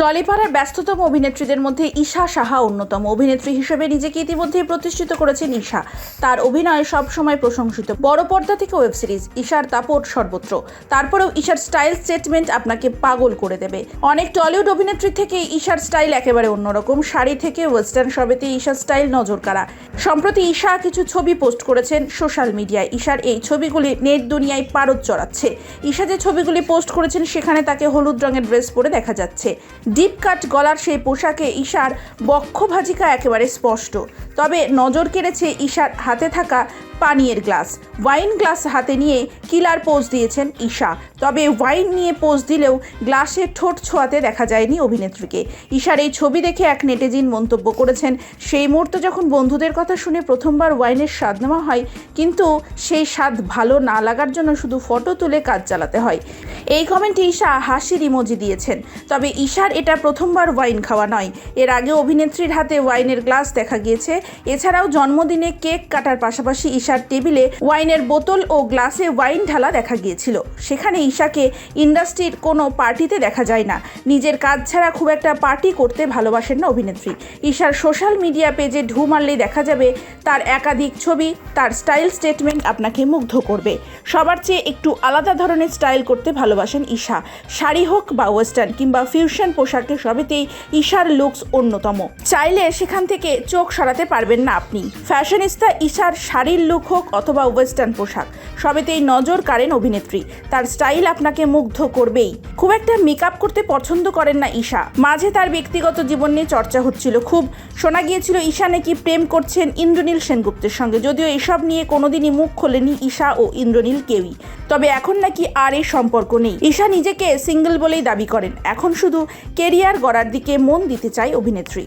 টলিপাড়ার ব্যস্ততম অভিনেত্রীদের মধ্যে ঈশা সাহা অন্যতম। অভিনেত্রী হিসেবে নিজেকে ইতিমধ্যেই প্রতিষ্ঠিত করেছেন ঈশা। তার অভিনয় সবসময় প্রশংসিত। বড় পর্দা থেকে ওয়েব সিরিজ, ঈশার দাপট সর্বত্র। তারপরেও ঈশার স্টাইল স্টেটমেন্ট আপনাকে পাগল করে দেবে। অনেক টলিউড অভিনেত্রী থেকে ঈশার স্টাইল একেবারে অন্যরকম। শাড়ি থেকে ওয়েস্টার্ন সবেতে ঈশার স্টাইল নজর কাড়া সম্প্রতি ঈশা কিছু ছবি পোস্ট করেছেন সোশ্যাল মিডিয়ায়। ঈশার এই ছবিগুলি নেট দুনিয়ায় পারদ চড়াচ্ছে। ঈশা যে ছবিগুলি পোস্ট করেছেন, সেখানে তাকে হলুদ রঙের ড্রেস পরে দেখা যাচ্ছে। ডিপ কাট গলার সেই পোশাকে ঈশার বক্ষভাজিকা একেবারে স্পষ্ট। তবে নজর কেড়েছে ঈশার হাতে থাকা পানীয়ের গ্লাস। ওয়াইন গ্লাস হাতে নিয়ে কিলার পোজ দিয়েছেন ঈশা। তবে ওয়াইন নিয়ে পোজ দিলেও গ্লাসে ঠোঁট ছোঁয়াতে দেখা যায়নি অভিনেত্রীকে। ঈশার এই ছবি দেখে এক নেটেজিন মন্তব্য করেছেন, সেই মুহূর্তে যখন বন্ধুদের কথা শুনে প্রথমবার ওয়াইনের স্বাদ নেওয়া হয়, কিন্তু সেই স্বাদ ভালো না লাগার জন্য শুধু ফটো তুলে কাজ চালাতে হয়। এই কমেন্টে ঈশা হাসির ইমোজি দিয়েছেন। তবে ঈশার এটা প্রথমবার ওয়াইন খাওয়া নয়। এর আগে অভিনেত্রীর হাতে ওয়াইনের গ্লাস দেখা গিয়েছে। এছাড়াও জন্মদিনে কেক কাটার পাশাপাশি ঈশার টেবিলে ওয়াইনের বোতল ও গ্লাসে ওয়াইন ঢালা দেখা গিয়েছিল। সেখানে ঈশাকে ইন্ডাস্ট্রির কোনো পার্টিতে দেখা যায় না। নিজের কাজ ছাড়া খুব একটা পার্টি করতে ভালোবাসেন না অভিনেত্রী। ঈশার সোশ্যাল মিডিয়া পেজে ঢু মারলেই দেখা যাবে তার একাধিক ছবি, তার স্টাইল স্টেটমেন্ট আপনাকে মুগ্ধ করবে। সবার চেয়ে একটু আলাদা ধরনের স্টাইল করতে ভালোবাসেন ঈশা। শাড়ি হোক বা ওয়েস্টার্ন কিংবা ফিউশন পোশাকে সবেতেই ঈশার লুকস অন্যতম। চাইলে সেখান থেকে চোখ সরাতে পারবেন না আপনি। ফ্যাশনিস্তা ঈশার শাড়ির লুক হোক অথবা ওয়েস্টার্ন পোশাক, সবেতেই নজর কাড়েন অভিনেত্রী। তার স্টাইল আপনাকে মুগ্ধ করবেই। খুব একটা মেকআপ করতে পছন্দ করেন না ঈশা। মাঝে তার ব্যক্তিগত জীবন নিয়ে চর্চা হচ্ছিল খুব। শোনা গিয়েছিল, ঈশা নাকি প্রেম করছেন ইন্দ্রনীল সেনগুপ্তের সঙ্গে। যদিও এসব নিয়ে কোনোদিনই মুখ খোলেনি ঈশা ও ইন্দ্রনীল কেউই। তবে এখন নাকি আর এই সম্পর্ক নেই। ঈশা নিজেকে সিঙ্গেল বলেই দাবি করেন। এখন শুধু কেরিয়ার গড়ার দিকে মন দিতে চায় অভিনেত্রী।